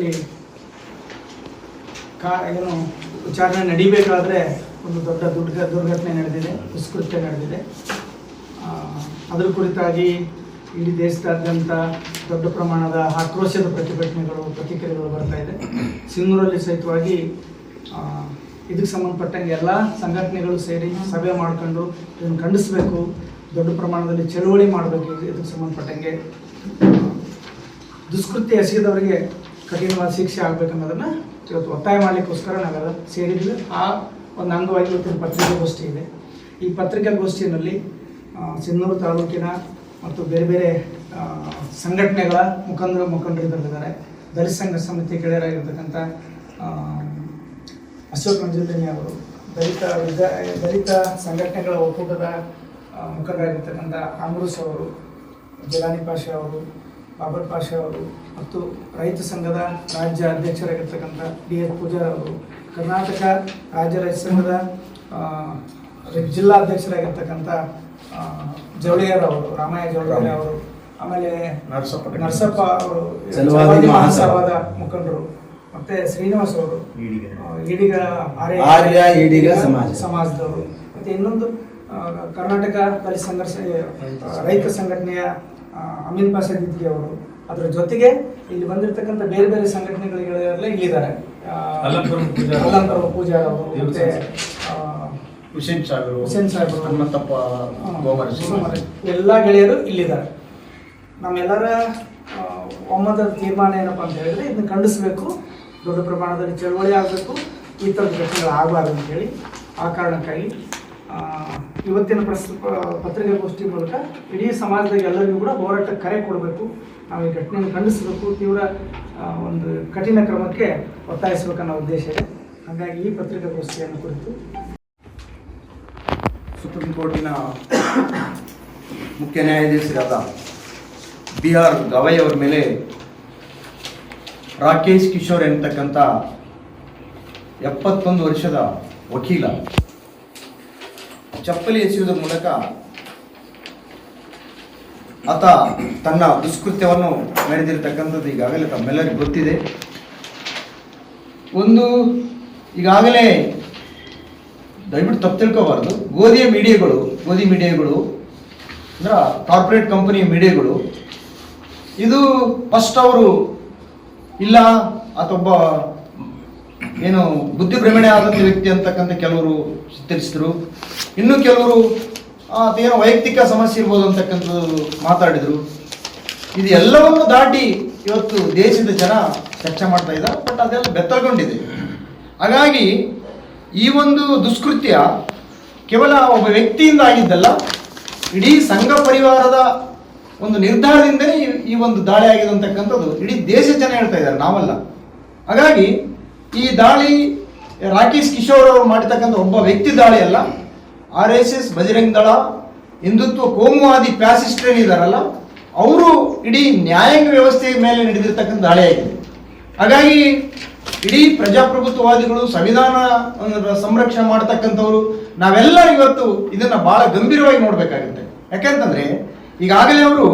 ಕೋರ್ಟಲ್ಲಿ ಕಾ ಏನು ವಿಚಾರಣೆ ನಡಿಬೇಕಾದ್ರೆ ಒಂದು ದೊಡ್ಡ ದುರ್ಘ ದುರ್ಘಟನೆ ನಡೆದಿದೆ ದುಷ್ಕೃತ್ಯ ನಡೆದಿದೆ. ಅದರ ಕುರಿತಾಗಿ ಇಡೀ ದೇಶದಾದ್ಯಂತ ದೊಡ್ಡ ಪ್ರಮಾಣದ ಆಕ್ರೋಶದ ಪ್ರತಿಭಟನೆಗಳು, ಪ್ರತಿಕ್ರಿಯೆಗಳು ಬರ್ತಾ ಇದೆ. ಸಿಂಗೂರಲ್ಲಿ ಸಹಿತವಾಗಿ ಇದಕ್ಕೆ ಸಂಬಂಧಪಟ್ಟಂಗೆ ಎಲ್ಲ ಸಂಘಟನೆಗಳು ಸೇರಿ ಸಭೆ ಮಾಡ್ಕೊಂಡು ಇದನ್ನು ಖಂಡಿಸಬೇಕು, ದೊಡ್ಡ ಪ್ರಮಾಣದಲ್ಲಿ ಚಳುವಳಿ ಮಾಡಬೇಕು, ಇದಕ್ಕೆ ಸಂಬಂಧಪಟ್ಟಂಗೆ. ದುಷ್ಕೃತ್ಯ ಎಸಗಿದವರಿಗೆ ಕಠಿಣವಾದ ಶಿಕ್ಷೆ ಆಗ್ಬೇಕನ್ನೋದನ್ನ ಇವತ್ತು ಒತ್ತಾಯ ಮಾಡಲಿಕ್ಕೋಸ್ಕರ ನಾವೆಲ್ಲ ಸೇರಿದ್ವಿ. ಆ ಒಂದು ಅಂಗವಾಗಿ ಇವತ್ತಿನ ಪತ್ರಿಕಾಗೋಷ್ಠಿ ಇದೆ. ಈ ಪತ್ರಿಕಾಗೋಷ್ಠಿಯಲ್ಲಿ ಸಿಂಧೂರು ತಾಲೂಕಿನ ಮತ್ತು ಬೇರೆ ಬೇರೆ ಸಂಘಟನೆಗಳ ಮುಖಂಡರು ಮುಖಂಡರು ಇದ್ದಾರೆ ದಲಿತ ಸಂಘ ಸಮಿತಿ ಗೆಳೆಯರಾಗಿರ್ತಕ್ಕಂಥ ಅಶೋಕ್ ಮಂಜುಂದನಿ ಅವರು, ದಲಿತ ದಲಿತ ಸಂಘಟನೆಗಳ ಒಕ್ಕೂಟದ ಮುಖಂಡರಾಗಿರ್ತಕ್ಕಂಥ ಆಂಗ್ರೂಸ್ ಅವರು, ಜಲಾನಿ ಅವರು ಬಾಬರ್ ಪಾಷಾ ಅವರು ಮತ್ತು ರೈತ ಸಂಘದ ರಾಜ್ಯ ಅಧ್ಯಕ್ಷರಾಗಿರ್ತಕ್ಕಂಥ ಡಿ ಎಸ್ ಪೂಜಾರ್ ಅವರು ಕರ್ನಾಟಕ ರಾಜ್ಯ ರೈತ ಸಂಘದ ಜಿಲ್ಲಾ ಅಧ್ಯಕ್ಷರಾಗಿರ್ತಕ್ಕಂಥ ಜವಳಿಯರ್ ಅವರು ರಾಮಯ್ಯ ಜವಳಿಯರ್ ಅವರು ಆಮೇಲೆ ನರಸಪ್ಪ ನರಸಪ್ಪ ಅವರು ಮಹಾಸಭಾದ ಮುಖಂಡರು ಮತ್ತೆ ಶ್ರೀನಿವಾಸ್ ಅವರು ಈಡಿಗ. ಆರ್ಯ ಈಡಿಗ. ಸಮಾಜದವರು ಮತ್ತೆ ಇನ್ನೊಂದು ಕರ್ನಾಟಕ ದಲಿತ ಸಂಘರ್ಷ ರೈತ ಸಂಘಟನೆಯ ಅಮೀನ್ ಪಾಷಾ ದಿದ್ಗಿ ಅವರು. ಅದರ ಜೊತೆಗೆ ಇಲ್ಲಿ ಬಂದಿರತಕ್ಕಂಥ ಬೇರೆ ಬೇರೆ ಸಂಘಟನೆಗಳಿಗೆಲ್ಲ ಇಲ್ಲಿದ್ದಾರೆ. ಆ, ಅಲ್ಲಂಪುರ ಪೂಜಾರಿ. ಅಲ್ಲಂಪುರ ಪೂಜಾರಿ ಅವರು ಮತ್ತೆ ಹುಸೇನ್ ಸಾಗರ್ ಹುಸೇನ್ ಸಾಗರ್ ಹನುಮಂತಪ್ಪ ಎಲ್ಲ ಗೆಳೆಯರು ಇಲ್ಲಿದ್ದಾರೆ. ನಮ್ಮೆಲ್ಲರ ಒಮ್ಮದ ಒಮ್ಮತದ ತೀರ್ಮಾನ ಏನಪ್ಪ ಅಂತ ಹೇಳಿದ್ರೆ ಇದನ್ನ ಖಂಡಿಸಬೇಕು. ದೊಡ್ಡ ಪ್ರಮಾಣದಲ್ಲಿ ಚಳವಳಿ ಆಗಬೇಕು. ಈ ಥರದ ಘಟನೆಗಳು ಆಗಬಾರ್ದು ಅಂತೇಳಿ ಆ ಕಾರಣಕ್ಕಾಗಿ ಇವತ್ತಿನ ಪ್ರಸ್ ಪತ್ರಿಕಾಗೋಷ್ಠಿ ಮೂಲಕ ಇಡೀ ಸಮಾಜದ ಎಲ್ಲರಿಗೂ ಕೂಡ ಹೋರಾಟಕ್ಕೆ ಕರೆ ಕೊಡಬೇಕು. ನಾವು ಈ ಘಟನೆಯನ್ನು ಖಂಡಿಸಬೇಕು. ತೀವ್ರ ಒಂದು ಕಠಿಣ ಕ್ರಮಕ್ಕೆ ಒತ್ತಾಯಿಸಬೇಕನ್ನೋ ಉದ್ದೇಶ ಇದೆ. ಹಾಗಾಗಿ ಈ ಪತ್ರಿಕಾಗೋಷ್ಠಿಯನ್ನು ಕುರಿತು ಸುಪ್ರೀಂ ಕೋರ್ಟಿನ ಮುಖ್ಯ ನ್ಯಾಯಾಧೀಶರಾದ ಬಿ ಆರ್ ಗವೈ ಅವರ ಮೇಲೆ ರಾಕೇಶ್ ಕಿಶೋರ್ ಎನ್ನತಕ್ಕಂಥ ಎಪ್ಪತ್ತೊಂದು ವರ್ಷದ ವಕೀಲ ಚಪ್ಪಲಿ ಎಸೆಯುವುದರ ಮೂಲಕ ಆತ ತನ್ನ ದುಷ್ಕೃತ್ಯವನ್ನು ನಡೆದಿರತಕ್ಕಂಥದ್ದು ಈಗಾಗಲೇ ತಮ್ಮೆಲ್ಲರಿಗೂ ಗೊತ್ತಿದೆ. ಒಂದು ಈಗಾಗಲೇ ದಯವಿಟ್ಟು ತಪ್ಪು ತಿಳ್ಕೋಬಾರ್ದು. ಗೋಧಿಯ ಮೀಡಿಯಾಗಳು, ಗೋಧಿ ಮೀಡಿಯಾಗಳು, ಅಂದ್ರೆ ಕಾರ್ಪೊರೇಟ್ ಕಂಪನಿಯ ಮೀಡಿಯಾಗಳು, ಇದು ಫಸ್ಟ್ ಅವರು ಇಲ್ಲ ಆತೊಬ್ಬ ಏನು ಬುದ್ಧಿ ಭ್ರಮಣೆ ಆದಂಥ ವ್ಯಕ್ತಿ ಅಂತಕ್ಕಂಥ ಕೆಲವರು ಚಿತ್ರಿಸಿದ್ರು ಇನ್ನು ಕೆಲವರು ಅದೇನೋ ವೈಯಕ್ತಿಕ ಸಮಸ್ಯೆ ಇರ್ಬೋದು ಅಂತಕ್ಕಂಥದ್ದು ಮಾತಾಡಿದರು. ಇದು ಎಲ್ಲವನ್ನು ದಾಟಿ ಇವತ್ತು ದೇಶದ ಜನ ಚರ್ಚೆ ಮಾಡ್ತಾ ಇದ್ದಾರೆ, ಬಟ್ ಅದೆಲ್ಲ ಬೆತ್ತಲ್ಗೊಂಡಿದೆ. ಹಾಗಾಗಿ ಈ ಒಂದು ದುಷ್ಕೃತ್ಯ ಕೇವಲ ಒಬ್ಬ ವ್ಯಕ್ತಿಯಿಂದ ಆಗಿದ್ದಲ್ಲ, ಇಡೀ ಸಂಘ ಪರಿವಾರದ ಒಂದು ನಿರ್ಧಾರದಿಂದಲೇ ಈ ಒಂದು ದಾಳಿ ಆಗಿದೆ ಅಂತಕ್ಕಂಥದ್ದು ಇಡೀ ದೇಶ ಜನ ಹೇಳ್ತಾ ಇದ್ದಾರೆ, ನಾವಲ್ಲ. ಹಾಗಾಗಿ ಈ ದಾಳಿ ರಾಕೇಶ್ ಕಿಶೋರ್ ಅವರು ಮಾಡಿರ್ತಕ್ಕಂಥ ಒಬ್ಬ ವ್ಯಕ್ತಿ ದಾಳಿ ಅಲ್ಲ. ಆರ್ ಎಸ್ ಎಸ್, ಬಜರಂಗ್ ದಳ, ಹಿಂದುತ್ವ ಕೋಮುವಾದಿ ಪ್ಯಾಸಿಸ್ಟ್ ಏನಿದಾರಲ್ಲ ಅವರು ಇಡೀ ನ್ಯಾಯಾಂಗ ವ್ಯವಸ್ಥೆಯ ಮೇಲೆ ನಡೆದಿರ್ತಕ್ಕಂಥ ದಾಳಿಯಾಗಿದೆ ಹಾಗಾಗಿ ಇಡೀ ಪ್ರಜಾಪ್ರಭುತ್ವವಾದಿಗಳು, ಸಂವಿಧಾನ ಸಂರಕ್ಷಣೆ ಮಾಡ್ತಕ್ಕಂಥವ್ರು ನಾವೆಲ್ಲ ಇವತ್ತು ಇದನ್ನ ಬಹಳ ಗಂಭೀರವಾಗಿ ನೋಡಬೇಕಾಗುತ್ತೆ. ಯಾಕೆಂತಂದ್ರೆ, ಈಗಾಗಲೇ ಅವರು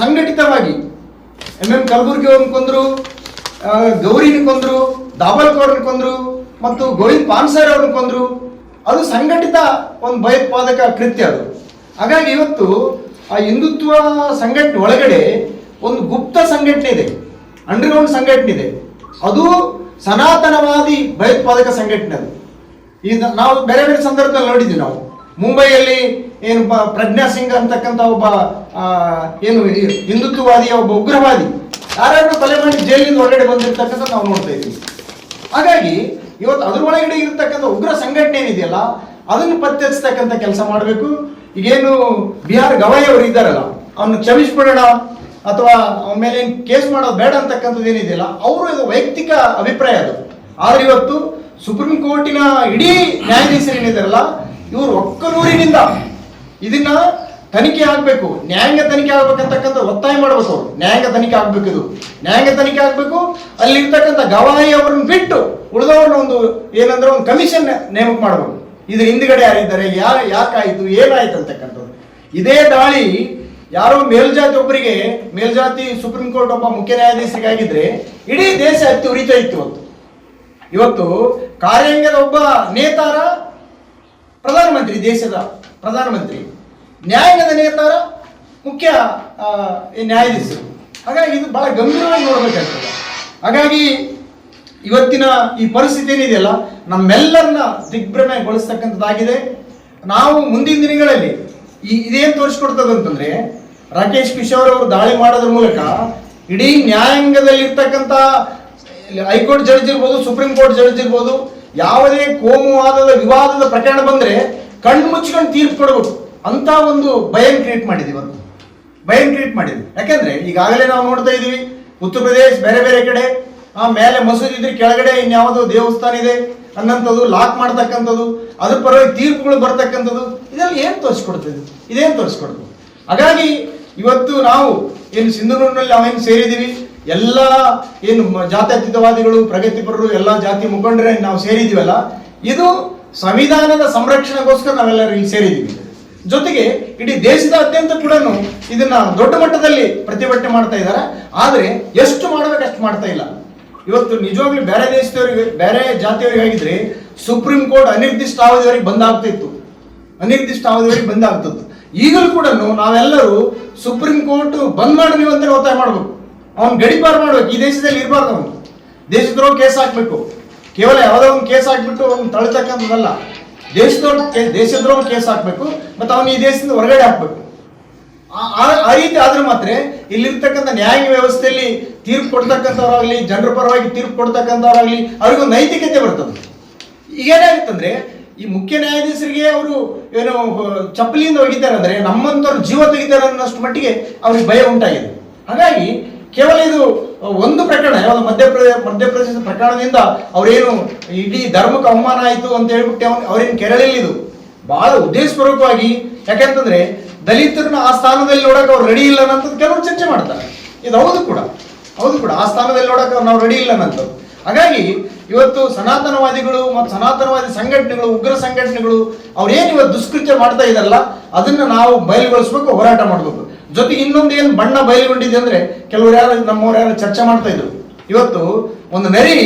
ಸಂಘಟಿತವಾಗಿ ಎಂ ಎಂ ಕಲಬುರ್ಗಿ ಅವ್ರನ್ನ ಕೊಂದ್ರು ಗೌರಿನ ಕೊಂದ್ರು, ದಾವಲ್ಕೋರ್ನ ಕೊಂದ್ರು ಮತ್ತು ಗೋವಿಂದ್ ಪಾನ್ಸರ್ ಅವ್ರನ್ನ ಕೊಂದ್ರು. ಅದು ಸಂಘಟಿತ ಒಂದು ಭಯೋತ್ಪಾದಕ ಕೃತ್ಯ ಅದು. ಹಾಗಾಗಿ ಇವತ್ತು ಆ ಹಿಂದುತ್ವ ಸಂಘಟನೆ ಒಳಗಡೆ ಒಂದು ಗುಪ್ತ ಸಂಘಟನೆ ಇದೆ ಅಂಡರ್ಗ್ರೌಂಡ್ ಸಂಘಟನೆ ಇದೆ. ಅದು ಸನಾತನವಾದಿ ಭಯೋತ್ಪಾದಕ ಸಂಘಟನೆ ಅದು. ಈಗ ನಾವು ಬೇರೆ ಬೇರೆ ಸಂದರ್ಭದಲ್ಲಿ ನೋಡಿದ್ವಿ ನಾವು. ಮುಂಬೈಯಲ್ಲಿ ಏನು ಪ್ರಜ್ಞಾ ಸಿಂಗ್ ಅಂತಕ್ಕಂಥ ಒಬ್ಬ ಏನು ಹಿಂದುತ್ವವಾದಿ ಒಬ್ಬ ಉಗ್ರವಾದಿ ಯಾರ್ಯಾರನ್ನು ಕೊಲೆ ಮಾಡಿ ಜೈಲಿಂದ ಹೊರಗಡೆ ಬಂದಿರ್ತಕ್ಕಂಥ ನಾವು ನೋಡ್ತಾ ಇದ್ದೀವಿ. ಹಾಗಾಗಿ ಇವತ್ತು ಅದ್ರ ಒಳಗಡೆ ಇರತಕ್ಕಂಥ ಉಗ್ರ ಸಂಘಟನೆ ಏನಿದೆಯಲ್ಲ, ಅದನ್ನು ಪತ್ತೆ ಹಚ್ಚತಕ್ಕಂಥ ಕೆಲಸ ಮಾಡಬೇಕು. ಈಗೇನು ಬಿಹಾರ್ ಗವಾಯಿ ಅವರು ಇದ್ದಾರಲ್ಲ ಅವನು ಕ್ಷಮಿಸ್ಬಿಡೋಣ ಅಥವಾ ಅವನ ಮೇಲೆ ಏನ್ ಕೇಸ್ ಮಾಡೋದು ಬೇಡ ಅಂತಕ್ಕಂಥದ್ದು ಏನಿದೆಯಲ್ಲ, ಅವರು ಇದು ವೈಯಕ್ತಿಕ ಅಭಿಪ್ರಾಯ ಅದು. ಆದ್ರೆ ಇವತ್ತು ಸುಪ್ರೀಂ ಕೋರ್ಟಿನ ಇಡೀ ನ್ಯಾಯಾಧೀಶರು ಏನಿದಾರಲ್ಲ, ಇವರು ಒಕ್ಕನೂರಿನಿಂದ ಇದನ್ನ ತನಿಖೆ ಆಗ್ಬೇಕು. ನ್ಯಾಯಾಂಗ ತನಿಖೆ ಆಗ್ಬೇಕಂತಕ್ಕಂಥ ಒತ್ತಾಯ ಮಾಡಬೇಕು ಅವರು. ನ್ಯಾಯಾಂಗ ತನಿಖೆ ಆಗ್ಬೇಕು ಇದು. ನ್ಯಾಯಾಂಗ ತನಿಖೆ ಆಗ್ಬೇಕು. ಅಲ್ಲಿರ್ತಕ್ಕಂಥ ಗವಾಯಿ ಅವ್ರನ್ನ ಬಿಟ್ಟು ಉಳಿದವ್ರನ್ನ ಒಂದು ಏನಂದ್ರೆ ಒಂದು ಕಮಿಷನ್ ನೇಮಕ ಮಾಡಬೇಕು. ಇದ್ರ ಹಿಂದ್ಗಡೆ ಯಾರಿದ್ದಾರೆ? ಯಾ ಯಾಕಾಯಿತು? ಏನಾಯ್ತು ಅಂತಕ್ಕಂಥದ್ದು. ಇದೇ ದಾಳಿ ಯಾರೋ ಮೇಲ್ಜಾತಿ ಒಬ್ಬರಿಗೆ ಮೇಲ್ಜಾತಿ ಸುಪ್ರೀಂ ಕೋರ್ಟ್ ಒಬ್ಬ ಮುಖ್ಯ ನ್ಯಾಯಾಧೀಶರಿಗೆ ಆಗಿದ್ರೆ ಇಡೀ ದೇಶ ಹತ್ತಿ ಉರಿತಾ ಇತ್ತು ಇವತ್ತು. ಇವತ್ತು ಕಾರ್ಯಾಂಗದ ಒಬ್ಬ ನೇತಾರ ಪ್ರಧಾನಮಂತ್ರಿ, ದೇಶದ ಪ್ರಧಾನಮಂತ್ರಿ. ನ್ಯಾಯಾಂಗದ ನೇತಾರ ಮುಖ್ಯ ಈ ನ್ಯಾಯಾಧೀಶರು. ಹಾಗಾಗಿ ಇದು ಬಹಳ ಗಂಭೀರವಾಗಿ ನೋಡಬೇಕಾಗ್ತದೆ. ಹಾಗಾಗಿ ಇವತ್ತಿನ ಈ ಪರಿಸ್ಥಿತಿ ಏನಿದೆಯಲ್ಲ, ನಮ್ಮೆಲ್ಲರನ್ನ ದಿಗ್ಭ್ರಮೆಗೊಳಿಸ್ತಕ್ಕಂಥದ್ದಾಗಿದೆ. ನಾವು ಮುಂದಿನ ದಿನಗಳಲ್ಲಿ ಈ ಇದೇನು ತೋರಿಸ್ಕೊಡ್ತದೆ ಅಂತಂದ್ರೆ, ರಾಕೇಶ್ ಕಿಶೋರ್ ಅವರು ದಾಳಿ ಮಾಡೋದ್ರ ಮೂಲಕ ಇಡೀ ನ್ಯಾಯಾಂಗದಲ್ಲಿರ್ತಕ್ಕಂಥ ಹೈಕೋರ್ಟ್ ಜಡ್ಜ್ ಇರ್ಬೋದು, ಸುಪ್ರೀಂ ಕೋರ್ಟ್ ಜಡ್ಜ್ ಇರ್ಬೋದು, ಯಾವುದೇ ಕೋಮುವಾದದ ವಿವಾದದ ಪ್ರಕರಣ ಬಂದ್ರೆ ಕಣ್ಣು ಮುಚ್ಕೊಂಡು ತೀರ್ಪು ಕೊಡಬೇಕು. ಅಂತ ಒಂದು ಭಯಂ ಕ್ರಿಯೇಟ್ ಮಾಡಿದ್ವಿ ಇವತ್ತು. ಭಯಂ ಕ್ರಿಯೇಟ್ ಮಾಡಿದ್ವಿ. ಯಾಕೆಂದ್ರೆ ಈಗಾಗಲೇ ನಾವು ನೋಡ್ತಾ ಇದೀವಿ ಉತ್ತರ ಪ್ರದೇಶ್ ಬೇರೆ ಬೇರೆ ಕಡೆ, ಆ ಮೇಲೆ ಮಸೂದಿ ಇದ್ರೆ ಕೆಳಗಡೆ ಇನ್ಯಾವುದೋ ದೇವಸ್ಥಾನ ಇದೆ, ಅನ್ನಂಥದ್ದು ಲಾಕ್ ಮಾಡ್ತಕ್ಕಂಥದ್ದು, ಅದ್ರ ಪರವಾಗಿ ತೀರ್ಪುಗಳು ಬರ್ತಕ್ಕಂಥದ್ದು ಇದೆಲ್ಲ ಏನು ತೋರಿಸ್ಕೊಡ್ತದೆ ಇದೇನು ತೋರಿಸ್ಕೊಡ್ತದೆ ಹಾಗಾಗಿ ಇವತ್ತು ನಾವು ಏನು ಸಿಂಧನೂರಿನಲ್ಲಿ ನಾವೇನು ಸೇರಿದ್ದೀವಿ? ಎಲ್ಲ ಏನು ಜಾತ್ಯತೀತವಾದಿಗಳು, ಪ್ರಗತಿಪರರು, ಎಲ್ಲ ಜಾತಿ ಮುಖಂಡರೇ ನಾವು ಸೇರಿದ್ದೀವಲ್ಲ, ಇದು ಸಂವಿಧಾನದ ಸಂರಕ್ಷಣೆಗೋಸ್ಕರ ನಾವೆಲ್ಲರೂ ಇಲ್ಲಿ ಸೇರಿದ್ದೀವಿ. ಜೊತೆಗೆ ಇಡೀ ದೇಶದಾದ್ಯಂತ ಕೂಡ ಇದನ್ನ ದೊಡ್ಡ ಮಟ್ಟದಲ್ಲಿ ಪ್ರತಿಭಟನೆ ಮಾಡ್ತಾ ಇದ್ದಾರೆ. ಆದರೆ ಎಷ್ಟು ಮಾಡಬೇಕು ಅಷ್ಟು ಮಾಡ್ತಾ ಇಲ್ಲ. ಇವತ್ತು ನಿಜವಾಗ್ಲೂ ಬೇರೆ ದೇಶದವರಿಗೆ, ಬೇರೆ ಜಾತಿಯವರಿಗೆ ಆಗಿದ್ರೆ ಸುಪ್ರೀಂ ಕೋರ್ಟ್ ಅನಿರ್ದಿಷ್ಟ ಅವಧಿಯವರಿಗೆ ಬಂದಾಗ್ತಿತ್ತು ಅನಿರ್ದಿಷ್ಟ ಅವಧಿಯವರಿಗೆ ಬಂದಾಗ್ತಿತ್ತು. ಈಗಲೂ ಕೂಡ ನಾವೆಲ್ಲರೂ ಸುಪ್ರೀಂ ಕೋರ್ಟ್ ಬಂದ್ ಮಾಡಿ ನೀವು ಅಂತ ಒತ್ತಾಯ ಮಾಡ್ಬೇಕು. ಅವ್ನು ಗಡಿಪಾರು ಮಾಡ್ಬೇಕು. ಈ ದೇಶದಲ್ಲಿ ಇರಬಾರ್ದು ಅವನು. ದೇಶದ್ರೋಹ ಕೇಸ್ ಹಾಕ್ಬೇಕು. ಕೇವಲ ಯಾವುದೋ ಒಂದು ಕೇಸ್ ಹಾಕ್ಬಿಟ್ಟು ಅವ್ನು ತಳ್ತಕ್ಕಂಥದ್ದಲ್ಲ. ದೇಶದವ್ರ ದೇಶದ್ರೋಹ ಕೇಸ್ ಹಾಕ್ಬೇಕು, ಮತ್ತೆ ಅವನು ಈ ದೇಶದಿಂದ ಹೊರಗಡೆ ಹಾಕ್ಬೇಕು. ಆ- ರೀತಿ ಆದ್ರೆ ಮಾತ್ರ ಇಲ್ಲಿರ್ತಕ್ಕಂಥ ನ್ಯಾಯ ವ್ಯವಸ್ಥೆಯಲ್ಲಿ ತೀರ್ಪು ಕೊಡ್ತಕ್ಕಂಥವ್ರಾಗ್ಲಿ, ಜನರ ಪರವಾಗಿ ತೀರ್ಪು ಕೊಡ್ತಕ್ಕಂಥವ್ರಾಗ್ಲಿ, ಅವ್ರಿಗೂ ನೈತಿಕತೆ ಬರ್ತದೆ. ಈಗ ಏನಾಗುತ್ತಂದ್ರೆ, ಈ ಮುಖ್ಯ ನ್ಯಾಯಾಧೀಶರಿಗೆ ಅವರು ಏನು ಚಪ್ಪಲಿಯಿಂದ ಹೋಗಿದ್ದಾರೆ ಅಂದ್ರೆ ನಮ್ಮಂತವ್ರು ಜೀವ ತೆಗಿತಾರೆ ಅನ್ನೋಷ್ಟು ಮಟ್ಟಿಗೆ ಅವ್ರಿಗೆ ಭಯ ಉಂಟಾಗಿದೆ. ಹಾಗಾಗಿ ಕೇವಲ ಇದು ಒಂದು ಪ್ರಕರಣ ಯಾವುದು ಮಧ್ಯಪ್ರದೇಶ ಮಧ್ಯಪ್ರದೇಶದ ಪ್ರಕರಣದಿಂದ ಅವರೇನು ಇಡೀ ಧರ್ಮಕ್ಕೆ ಅವಮಾನ ಆಯಿತು ಅಂತ ಹೇಳ್ಬಿಟ್ಟು ಅವ್ರೇನು ಕೆರಳಿಲ್ಲ ಇದು. ಬಹಳ ಉದ್ದೇಶಪೂರ್ವಕವಾಗಿ, ಯಾಕೆಂತಂದ್ರೆ ದಲಿತರನ್ನ ಆ ಸ್ಥಾನದಲ್ಲಿ ನೋಡಕ್ಕೆ ಅವ್ರು ರೆಡಿ ಇಲ್ಲ ಅನ್ನೋದು ಕೆಲವರು ಚರ್ಚೆ ಮಾಡ್ತಾರೆ. ಇದು ಹೌದು ಕೂಡ ಹೌದು ಕೂಡ, ಆ ಸ್ಥಾನದಲ್ಲಿ ನೋಡಕ್ಕೆ ನಾವು ರೆಡಿ ಇಲ್ಲ ಅನ್ನೋದು ಹಾಗಾಗಿ ಇವತ್ತು ಸನಾತನವಾದಿಗಳು ಮತ್ತು ಸನಾತನವಾದಿ ಸಂಘಟನೆಗಳು, ಉಗ್ರ ಸಂಘಟನೆಗಳು ಅವ್ರೇನು ಇವತ್ತು ದುಷ್ಕೃತ್ಯ ಮಾಡ್ತಾ ಇದಾರಲ್ಲ ಅದನ್ನ ನಾವು ಬಯಲುಗೊಳಿಸ್ಬೇಕು, ಹೋರಾಟ ಮಾಡಬೇಕು. ಜೊತೆಗೆ ಇನ್ನೊಂದು ಏನು ಬಣ್ಣ ಬಯಲುಗೊಂಡಿದೆ ಅಂದ್ರೆ ಕೆಲವರು ಯಾರು ನಮ್ಮವ್ರು ಯಾರು ಚರ್ಚೆ ಮಾಡ್ತಾ ಇದ್ರು. ಇವತ್ತು ಒಂದು ನರಿ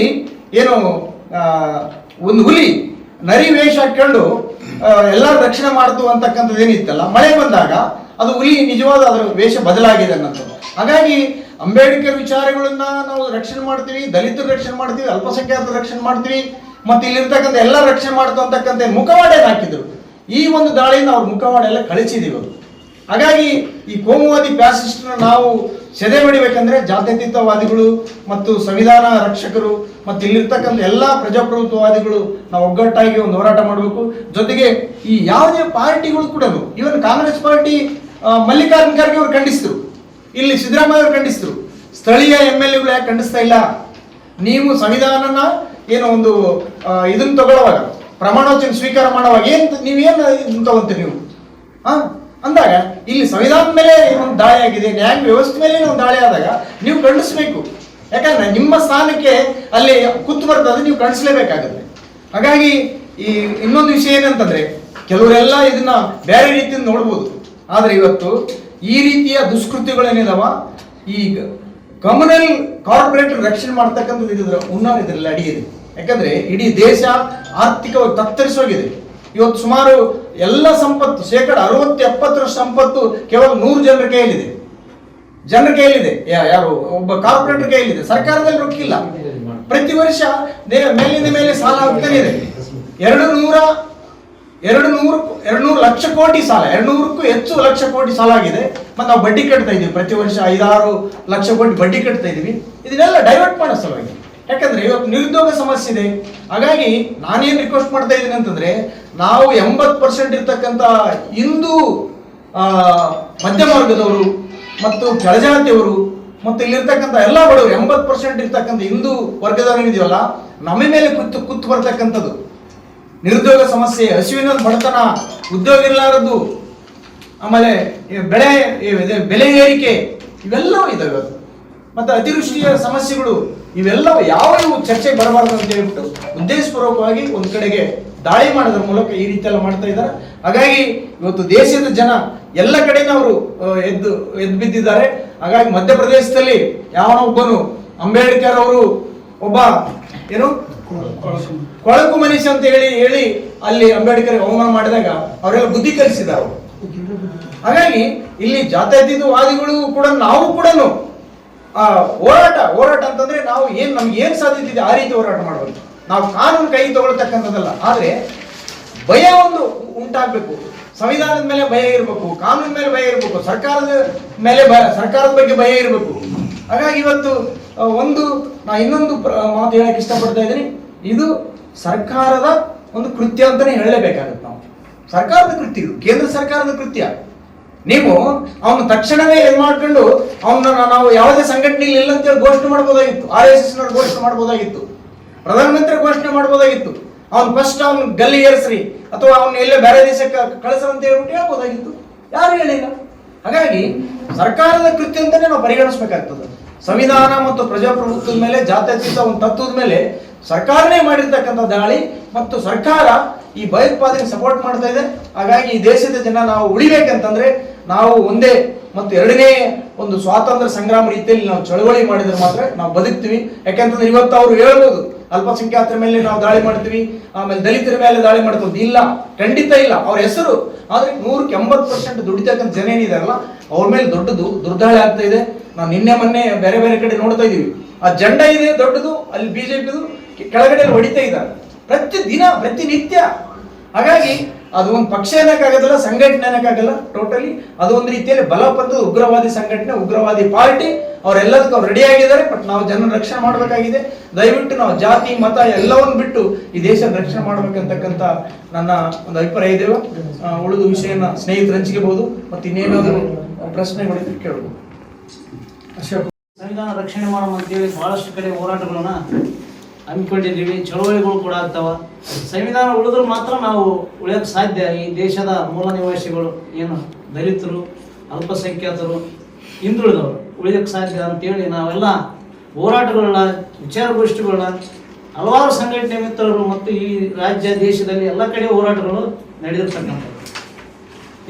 ಏನು ಒಂದು ಹುಲಿ ನರಿ ವೇಷ ಹಾಕೊಂಡು ಎಲ್ಲರೂ ರಕ್ಷಣೆ ಮಾಡ್ತು ಅಂತಕ್ಕಂಥದ್ದು ಏನಿತ್ತಲ್ಲ, ಮಳೆ ಬಂದಾಗ ಅದು ಹುಲಿ ನಿಜವಾದ ಅದರ ವೇಷ ಬದಲಾಗಿದೆ ಅನ್ನೋದು. ಹಾಗಾಗಿ ಅಂಬೇಡ್ಕರ್ ವಿಚಾರಗಳನ್ನ ನಾವು ರಕ್ಷಣೆ ಮಾಡ್ತೀವಿ, ದಲಿತರ ರಕ್ಷಣೆ ಮಾಡ್ತೀವಿ, ಅಲ್ಪಸಂಖ್ಯಾತರ ರಕ್ಷಣೆ ಮಾಡ್ತೀವಿ, ಮತ್ತೆ ಇಲ್ಲಿರ್ತಕ್ಕಂಥ ಎಲ್ಲ ರಕ್ಷಣೆ ಮಾಡ್ತು ಅಂತಕ್ಕಂಥ ಮುಖವಾಡೆಯನ್ನು ಹಾಕಿದ್ರು. ಈ ಒಂದು ದಾಳಿಯಿಂದ ಅವ್ರ ಮುಖವಾಡ ಎಲ್ಲ ಕಳಿಸಿದೀವಿ ಅವರು ಹಾಗಾಗಿ ಈ ಕೋಮುವಾದಿ ಫ್ಯಾಸಿಸ್ಟ್ನ ನಾವು ಸೆದೆ ಹೊಡಿಬೇಕಂದ್ರೆ ಜಾತ್ಯತೀತವಾದಿಗಳು ಮತ್ತು ಸಂವಿಧಾನ ರಕ್ಷಕರು ಮತ್ತು ಇಲ್ಲಿರ್ತಕ್ಕಂಥ ಎಲ್ಲ ಪ್ರಜಾಪ್ರಭುತ್ವವಾದಿಗಳು ನಾವು ಒಗ್ಗಟ್ಟಾಗಿ ಒಂದು ಹೋರಾಟ ಮಾಡಬೇಕು. ಜೊತೆಗೆ ಈ ಯಾವುದೇ ಪಾರ್ಟಿಗಳು ಕೂಡ ಇವನ್ ಕಾಂಗ್ರೆಸ್ ಪಾರ್ಟಿ ಮಲ್ಲಿಕಾರ್ಜುನ್ ಖರ್ಗೆ ಅವರು ಖಂಡಿಸಿದ್ರು ಇಲ್ಲಿ ಸಿದ್ದರಾಮಯ್ಯ ಅವರು ಖಂಡಿಸಿದ್ರು ಸ್ಥಳೀಯ ಎಂ ಎಲ್ ಎಗಳು ಯಾಕೆ ಖಂಡಿಸ್ತಾ ಇಲ್ಲ? ನೀವು ಸಂವಿಧಾನನ ಏನೋ ಒಂದು ಇದನ್ನು ತಗೊಳ್ಳುವಾಗ, ಪ್ರಮಾಣವಚನ ಸ್ವೀಕಾರ ಮಾಡುವಾಗ ಏನು ನೀವೇನು ತಗೊಂತೀರಿ ನೀವು? ಆ? ಅಂದಾಗ ಇಲ್ಲಿ ಸಂವಿಧಾನದ ಮೇಲೆ ಒಂದು ದಾಳಿ ಆಗಿದೆ, ನ್ಯಾಯ ವ್ಯವಸ್ಥೆ ಮೇಲೆ ಒಂದು ದಾಳಿ ಆದಾಗ ನೀವು ಖಂಡಿಸಬೇಕು. ಯಾಕಂದ್ರೆ ನಿಮ್ಮ ಸ್ಥಾನಕ್ಕೆ ಅಲ್ಲಿ ಕುತ್ತು ಬರ್ತದೆ, ನೀವು ಖಂಡಿಸಲೇಬೇಕಾಗುತ್ತೆ. ಹಾಗಾಗಿ ಈ ಇನ್ನೊಂದು ವಿಷಯ ಏನಂತಂದ್ರೆ, ಕೆಲವರೆಲ್ಲ ಇದನ್ನ ಬೇರೆ ರೀತಿಯಿಂದ ನೋಡ್ಬೋದು. ಆದ್ರೆ ಇವತ್ತು ಈ ರೀತಿಯ ದುಷ್ಕೃತ್ಯಗಳೇನಿದಾವ? ಈಗ ಕಮ್ಯುನಲ್ ಕಾರ್ಪೊರೇಟ್ ರಕ್ಷಣೆ ಮಾಡ್ತಕ್ಕಂಥದ್ದು ಇದ್ರ ಉನ್ನಾರ ಇದರಲ್ಲಿ ಅಡಿಗಿದೆ ಯಾಕಂದ್ರೆ ಇಡೀ ದೇಶ ಆರ್ಥಿಕವಾಗಿ ತತ್ತರಿಸೋಗಿದೆ. ಇವತ್ತು ಸುಮಾರು ಎಲ್ಲ ಸಂಪತ್ತು, ಶೇಕಡ ಅರವತ್ತು ಎಪ್ಪತ್ತರಷ್ಟು ಸಂಪತ್ತು ಕೇವಲ ನೂರು ಜನರ ಕೈಯಲ್ಲಿದೆ. ಜನರ ಕೈಯಲ್ಲಿದೆ. ಯಾರು, ಒಬ್ಬ ಕಾರ್ಪೊರೇಟರ್ ಕೈಯಲ್ಲಿದೆ. ಸರ್ಕಾರದಲ್ಲಿ ರೊಕ್ಕಿಲ್ಲ. ಪ್ರತಿ ವರ್ಷ ಮೇಲಿನ ಮೇಲೆ ಸಾಲ ಆಗ್ತಾನೆ ಇದೆ. ಎರಡು ನೂರ, ಎರಡು ನೂರು ಎರಡು ನೂರು ಲಕ್ಷ ಕೋಟಿ ಸಾಲ, ಎರಡು ನೂರಕ್ಕೂ ಹೆಚ್ಚು ಲಕ್ಷ ಕೋಟಿ ಸಾಲ ಆಗಿದೆ. ಮತ್ತೆ ನಾವು ಬಡ್ಡಿ ಕಟ್ತಾ ಇದೀವಿ ಪ್ರತಿ ವರ್ಷ ಐದಾರು ಲಕ್ಷ ಕೋಟಿ ಬಡ್ಡಿ ಕಟ್ತಾ ಇದೀವಿ ಇದನ್ನೆಲ್ಲ ಡೈವರ್ಟ್ ಮಾಡೋ ಸಲುವಾಗಿ. ಯಾಕಂದ್ರೆ ಇವತ್ತು ನಿರುದ್ಯೋಗ ಸಮಸ್ಯೆ ಇದೆ. ಹಾಗಾಗಿ ನಾನೇನ್ ರಿಕ್ವೆಸ್ಟ್ ಮಾಡ್ತಾ ಇದ್ದೀನಿ ಅಂತಂದ್ರೆ, ನಾವು ಎಂಬತ್ ಪರ್ಸೆಂಟ್ ಇರ್ತಕ್ಕಂಥ ಹಿಂದೂ ಮಧ್ಯಮ ವರ್ಗದವರು ಮತ್ತು ಕೆಳಜಾತಿಯವರು ಮತ್ತು ಇಲ್ಲಿರ್ತಕ್ಕಂಥ ಎಲ್ಲ ಬಡವರು ಎಂಬತ್ತು ಪರ್ಸೆಂಟ್ ಇರ್ತಕ್ಕಂಥ ಹಿಂದೂ ವರ್ಗದವರಿದೆಯಲ್ಲ ನಮ್ಮ ಮೇಲೆ ಕುತ್ತು ಕುತ್ತು ಬರ್ತಕ್ಕಂಥದ್ದು. ನಿರುದ್ಯೋಗ ಸಮಸ್ಯೆ, ಹಸಿವಿನ ಬಡತನ, ಉದ್ಯೋಗ ಇರಲಾರದ್ದು, ಆಮೇಲೆ ಬೆಳೆ ಬೆಲೆ ಏರಿಕೆ, ಇವೆಲ್ಲವೂ ಇದಾವೆ ಇವತ್ತು. ಮತ್ತೆ ಅತಿವೃಷ್ಟಿಯ ಸಮಸ್ಯೆಗಳು ಇವೆಲ್ಲ ಯಾವ ಇವು ಚರ್ಚೆಗೆ ಬರಬಾರದು ಅಂತ ಹೇಳ್ಬಿಟ್ಟು ಉದ್ದೇಶಪೂರ್ವಕವಾಗಿ ಒಂದು ಕಡೆಗೆ ದಾಳಿ ಮಾಡೋದ್ರ ಮೂಲಕ ಈ ರೀತಿ ಎಲ್ಲ ಮಾಡ್ತಾ ಇದ್ದಾರೆ. ಹಾಗಾಗಿ ಇವತ್ತು ದೇಶದ ಜನ ಎಲ್ಲ ಕಡೆನೂ ಅವರು ಎದ್ದು ಎದ್ದು ಬಿದ್ದಿದ್ದಾರೆ. ಹಾಗಾಗಿ ಮಧ್ಯಪ್ರದೇಶದಲ್ಲಿ ಯಾವನೊಬ್ಬನು ಅಂಬೇಡ್ಕರ್ ಅವರು ಒಬ್ಬ ಏನು? ಕೊಳಕು ಮನುಷ್ಯ ಅಂತ ಹೇಳಿ ಹೇಳಿ ಅಲ್ಲಿ ಅಂಬೇಡ್ಕರ್ ಅವಮಾನ ಮಾಡಿದಾಗ ಅವರೆಲ್ಲ ಬುದ್ಧಿ ಕಲಿಸಿದ್ದಾರೆ. ಹಾಗಾಗಿ ಇಲ್ಲಿ ಜಾತ್ಯತೀತವಾದಿಗಳು ಕೂಡ ನಾವು ಕೂಡ ಹೋರಾಟ ಹೋರಾಟ ಅಂತಂದ್ರೆ ನಾವು ಏನ್, ನಮ್ಗೆ ಏನ್ ಸಾಧ್ಯತೆ ಆ ರೀತಿ ಹೋರಾಟ ಮಾಡಬೇಕು ನಾವು ಕಾನೂನು ಕೈ ತಗೊಳ್ತಕ್ಕಂಥದ್ದಲ್ಲ, ಆದ್ರೆ ಭಯ ಒಂದು ಉಂಟಾಗಬೇಕು. ಸಂವಿಧಾನದ ಮೇಲೆ ಭಯ ಇರಬೇಕು, ಕಾನೂನಿನ ಮೇಲೆ ಭಯ ಇರಬೇಕು, ಸರ್ಕಾರದ ಮೇಲೆ ಭಯ, ಸರ್ಕಾರದ ಬಗ್ಗೆ ಭಯ ಇರಬೇಕು. ಹಾಗಾಗಿ ಇವತ್ತು ಒಂದು, ನಾ ಇನ್ನೊಂದು ಮಾತು ಹೇಳಕ್ಕೆ ಇಷ್ಟಪಡ್ತಾ ಇದ್ದೀನಿ. ಇದು ಸರ್ಕಾರದ ಒಂದು ಕೃತ್ಯ ಅಂತಾನೆ ಹೇಳಲೇಬೇಕಾಗುತ್ತೆ ನಾವು. ಸರ್ಕಾರದ ಕೃತ್ಯ ಇದು, ಕೇಂದ್ರ ಸರ್ಕಾರದ ಕೃತ್ಯ. ನೀವು ಅವನು ತಕ್ಷಣವೇ ಏನ್ ಮಾಡ್ಕೊಂಡು ಅವನ್ನ ನಾವು ಯಾವುದೇ ಸಂಘಟನೆಯಲ್ಲಿ ಇಲ್ಲ ಅಂತೇಳಿ ಘೋಷಣೆ ಮಾಡ್ಬೋದಾಗಿತ್ತು. ಆರ್ ಎಸ್ ಎಸ್ ಘೋಷಣೆ ಮಾಡ್ಬೋದಾಗಿತ್ತು. ಪ್ರಧಾನಮಂತ್ರಿ ಘೋಷಣೆ ಮಾಡ್ಬೋದಾಗಿತ್ತು. ಅವ್ನು ಫಸ್ಟ್ ಅವ್ನು ಗಲ್ಲಿ ಏರಿಸ್ರಿ ಅಥವಾ ಅವ್ನ ಎಲ್ಲೇ ಬೇರೆ ದೇಶಕ್ಕೆ ಕಳಿಸ್ರಂತ ಹೇಳ್ಬಿಟ್ಟು ಹೇಳ್ಬೋದಾಗಿತ್ತು. ಯಾರು ಹೇಳಿಲ್ಲ. ಹಾಗಾಗಿ ಸರ್ಕಾರದ ಕೃತ್ಯ ಅಂತಾನೆ ನಾವು ಪರಿಗಣಿಸ್ಬೇಕಾಗ್ತದೆ. ಸಂವಿಧಾನ ಮತ್ತು ಪ್ರಜಾಪ್ರಭುತ್ವದ ಮೇಲೆ, ಜಾತ್ಯತೀತ ಒಂದು ತತ್ವದ ಮೇಲೆ ಸರ್ಕಾರನೇ ಮಾಡಿರ್ತಕ್ಕಂಥ ದಾಳಿ ಮತ್ತು ಸರ್ಕಾರ ಈ ಭಯೋತ್ಪಾದನೆ ಸಪೋರ್ಟ್ ಮಾಡ್ತಾ ಇದೆ. ಹಾಗಾಗಿ ಈ ದೇಶದ ಜನ ನಾವು ಉಳಿಬೇಕಂತಂದ್ರೆ ನಾವು ಒಂದೇ ಮತ್ತು ಎರಡನೇ ಒಂದು ಸ್ವಾತಂತ್ರ್ಯ ಸಂಗ್ರಾಮ ರೀತಿಯಲ್ಲಿ ನಾವು ಚಳವಳಿ ಮಾಡಿದ್ರೆ ಮಾತ್ರ ನಾವು ಬದುಕ್ತೀವಿ. ಯಾಕೆಂತಂದ್ರೆ ಇವತ್ತು ಅವರು ಹೇಳ್ಬೋದು, ಅಲ್ಪಸಂಖ್ಯಾತರ ಮೇಲೆ ನಾವು ದಾಳಿ ಮಾಡ್ತೀವಿ, ಆಮೇಲೆ ದಲಿತರ ಮೇಲೆ ದಾಳಿ ಮಾಡ್ತೀವಿ. ಇಲ್ಲ, ಖಂಡಿತ ಇಲ್ಲ. ಅವ್ರ ಹೆಸರು, ಆದ್ರೆ ನೂರಕ್ಕೆ ಎಂಬತ್ತು ಪರ್ಸೆಂಟ್ ದುಡಿತಕ್ಕಂಥ ಜನ ಏನಿದಾರಲ್ಲ ಅವ್ರ ಮೇಲೆ ದೊಡ್ಡದು ದುರ್ದಾಳಿ ಆಗ್ತಾ ಇದೆ. ನಾವು ನಿನ್ನೆ ಮೊನ್ನೆ ಬೇರೆ ಬೇರೆ ಕಡೆ ನೋಡ್ತಾ ಇದೀವಿ ಆ ಜಂಡ ಇದೆ, ದೊಡ್ಡದು, ಅಲ್ಲಿ ಬಿಜೆಪಿದು ಕೆಳಗಡೆ ಹೊಡಿತಾ ಇದ್ದಾರೆ. ಪ್ರತಿ ದಿನ ಪ್ರತಿನಿತ್ಯ. ಹಾಗಾಗಿ ಅದು ಒಂದು ಪಕ್ಷ ಏನಕ್ಕಾಗೋದಿಲ್ಲ ಸಂಘಟನೆ ಏನಕ್ಕಾಗಲ್ಲ ಟೋಟಲಿ ಅದು ಒಂದು ರೀತಿಯಲ್ಲಿ ಬಲಪಂಥದ ಉಗ್ರವಾದಿ ಸಂಘಟನೆ, ಉಗ್ರವಾದಿ ಪಾರ್ಟಿ ಅವರೆಲ್ಲದಕ್ಕೂ ಅವ್ರು ರೆಡಿ ಆಗಿದ್ದಾರೆ ಬಟ್ ನಾವು ಜನರ ರಕ್ಷಣೆ ಮಾಡಬೇಕಾಗಿದೆ. ದಯವಿಟ್ಟು ನಾವು ಜಾತಿ, ಮತ ಎಲ್ಲವನ್ನು ಬಿಟ್ಟು ಈ ದೇಶದ ರಕ್ಷಣೆ ಮಾಡ್ಬೇಕಂತಕ್ಕಂಥ ನನ್ನ ಒಂದು ಅಭಿಪ್ರಾಯ ಇದೆಯೋ ಉಳಿದು ವಿಷಯನ ಸ್ನೇಹಿತರು ಹಂಚಿಕೆಬಹುದು ಮತ್ತು ಇನ್ನೇನಾದರೂ ಪ್ರಶ್ನೆಗಳಿದ್ರೆ ಕೇಳಬಹುದು ಅಶೋಕ್ ಸಂವಿಧಾನ ರಕ್ಷಣೆ ಮಾಡೋಣ ಅಂತೇಳಿ ಬಹಳಷ್ಟು ಕಡೆ ಹೋರಾಟಗಳನ್ನ ಹಮ್ಮಿಕೊಂಡಿದ್ದೀವಿ ಚಳುವಳಿಗಳು ಕೂಡ ಆಗ್ತಾವ. ಸಂವಿಧಾನ ಉಳಿದ್ರೆ ಮಾತ್ರ ನಾವು ಉಳಿಯೋಕೆ ಸಾಧ್ಯ ಈ ದೇಶದ ಮೂಲ ನಿವಾಸಿಗಳು ಏನು ದಲಿತರು, ಅಲ್ಪಸಂಖ್ಯಾತರು, ಹಿಂದುಳಿದವರು ಉಳಿಯಕ್ಕೆ ಸಾಧ್ಯ ಅಂತೇಳಿ ನಾವೆಲ್ಲ ಹೋರಾಟಗಳನ್ನ ವಿಚಾರಗೋಷ್ಠಿಗಳನ್ನ ಹಲವಾರು ಸಂಘಟನೆ ಮಿತ್ರರು ಮತ್ತು ಈ ರಾಜ್ಯ, ದೇಶದಲ್ಲಿ ಎಲ್ಲ ಕಡೆ ಹೋರಾಟಗಳು ನಡೆದಿರ್ತಕ್ಕಂಥದ್ದು.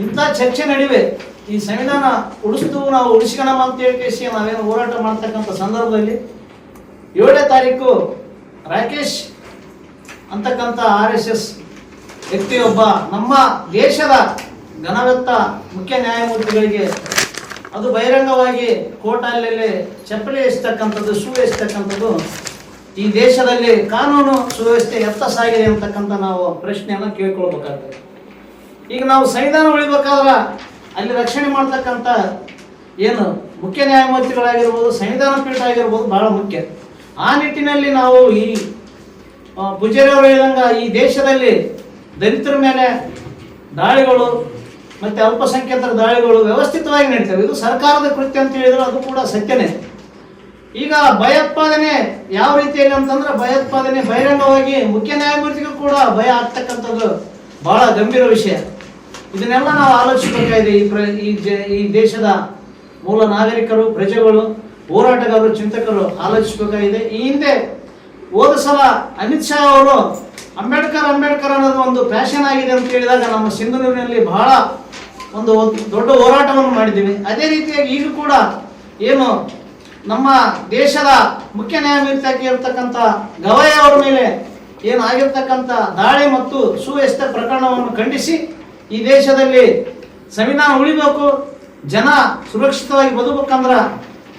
ಇಂಥ ಚರ್ಚೆ ನಡುವೆ ಈ ಸಂವಿಧಾನ ಉಳಿಸಿದ್ದು ನಾವು ಉಳಿಸ್ಕೊಳ್ಳೋಣ ಅಂತ ಹೇಳಿ ನಾವೇನು ಹೋರಾಟ ಮಾಡ್ತಕ್ಕಂಥ ಸಂದರ್ಭದಲ್ಲಿ ಏಳನೇ ತಾರೀಕು ರಾಕೇಶ್ ಅಂತಕ್ಕಂಥ ಆರ್ ಎಸ್ ಎಸ್ ವ್ಯಕ್ತಿಯೊಬ್ಬ ನಮ್ಮ ದೇಶದ ಘನವೆತ್ತ ಮುಖ್ಯ ನ್ಯಾಯಮೂರ್ತಿಗಳಿಗೆ ಅದು ಬಹಿರಂಗವಾಗಿ ಕೋರ್ಟಲ್ಲಿ ಚಪ್ಪಲಿ ಎಸ್ತಕ್ಕಂಥದ್ದು ಶೂ ಎಸ್ತಕ್ಕಂಥದ್ದು, ಈ ದೇಶದಲ್ಲಿ ಕಾನೂನು ಸುವ್ಯವಸ್ಥೆ ಎತ್ತ ಸಾಗಿದೆ ಅಂತಕ್ಕಂಥ ನಾವು ಪ್ರಶ್ನೆಯನ್ನು ಕೇಳ್ಕೊಳ್ಬೇಕಾಗ್ತದೆ. ಈಗ ನಾವು ಸಂವಿಧಾನ ಉಳಿಬೇಕಾದ್ರೆ ಅಲ್ಲಿ ರಕ್ಷಣೆ ಮಾಡ್ತಕ್ಕಂಥ ಏನು ಮುಖ್ಯ ನ್ಯಾಯಮೂರ್ತಿಗಳಾಗಿರ್ಬೋದು, ಸಂವಿಧಾನ ಪೀಠ ಆಗಿರ್ಬೋದು ಬಹಳ ಮುಖ್ಯ. ಆ ನಿಟ್ಟಿನಲ್ಲಿ ನಾವು ಈ ಪೂಜಾರಿ ಹೇಳಿದಂಗ ಈ ದೇಶದಲ್ಲಿ ದಲಿತರ ಮೇಲೆ ದಾಳಿಗಳು ಮತ್ತೆ ಅಲ್ಪಸಂಖ್ಯಾತರ ದಾಳಿಗಳು ವ್ಯವಸ್ಥಿತವಾಗಿ ನಡೀತವೆ. ಇದು ಸರ್ಕಾರದ ಕೃತ್ಯ ಅಂತ ಹೇಳಿದ್ರು ಅದು ಕೂಡ ಸತ್ಯನೇ. ಈಗ ಭಯೋತ್ಪಾದನೆ ಯಾವ ರೀತಿಯಲ್ಲಿ ಅಂತಂದ್ರೆ ಭಯೋತ್ಪಾದನೆ ಬಹಿರಂಗವಾಗಿ ಮುಖ್ಯ ನ್ಯಾಯಮೂರ್ತಿಗೂ ಕೂಡ ಭಯ ಆಗ್ತಕ್ಕಂಥದ್ದು ಬಹಳ ಗಂಭೀರ ವಿಷಯ. ಇದನ್ನೆಲ್ಲ ನಾವು ಆಲೋಚಿಸಬೇಕಾಗಿದೆ ಈ ಈ ದೇಶದ ಮೂಲ ನಾಗರಿಕರು, ಪ್ರಜೆಗಳು. ಹೋರಾಟಗಾರರು, ಚಿಂತಕರು ಆಲೋಚಿಸಬೇಕಾಗಿದೆ. ಈ ಹಿಂದೆ ಹೋದ ಸಲ ಅಮಿತ್ ಶಾ ಅವರು ಅಂಬೇಡ್ಕರ್ ಅಂಬೇಡ್ಕರ್ ಅನ್ನೋದು ಒಂದು ಫ್ಯಾಷನ್ ಆಗಿದೆ ಅಂತ ಹೇಳಿದಾಗ ನಮ್ಮ ಸಿಂಧನೂರಿನಲ್ಲಿ ಬಹಳ ಒಂದು ದೊಡ್ಡ ಹೋರಾಟವನ್ನು ಮಾಡಿದ್ದೀವಿ. ಅದೇ ರೀತಿಯಾಗಿ ಈಗ ಕೂಡ ಏನು ನಮ್ಮ ದೇಶದ ಮುಖ್ಯ ನ್ಯಾಯಮೂರ್ತಿಯಾಗಿ ಇರ್ತಕ್ಕಂಥ ಗವಾಯಿ ಅವರ ಮೇಲೆ ಏನು ಆಗಿರ್ತಕ್ಕಂಥ ದಾಳಿ ಮತ್ತು ಸುವ್ಯವಸ್ಥೆ ಪ್ರಕರಣವನ್ನು ಖಂಡಿಸಿ ಈ ದೇಶದಲ್ಲಿ ಸಂವಿಧಾನ ಉಳಿಬೇಕು, ಜನ ಸುರಕ್ಷಿತವಾಗಿ ಬದುಕಬೇಕಂದ್ರ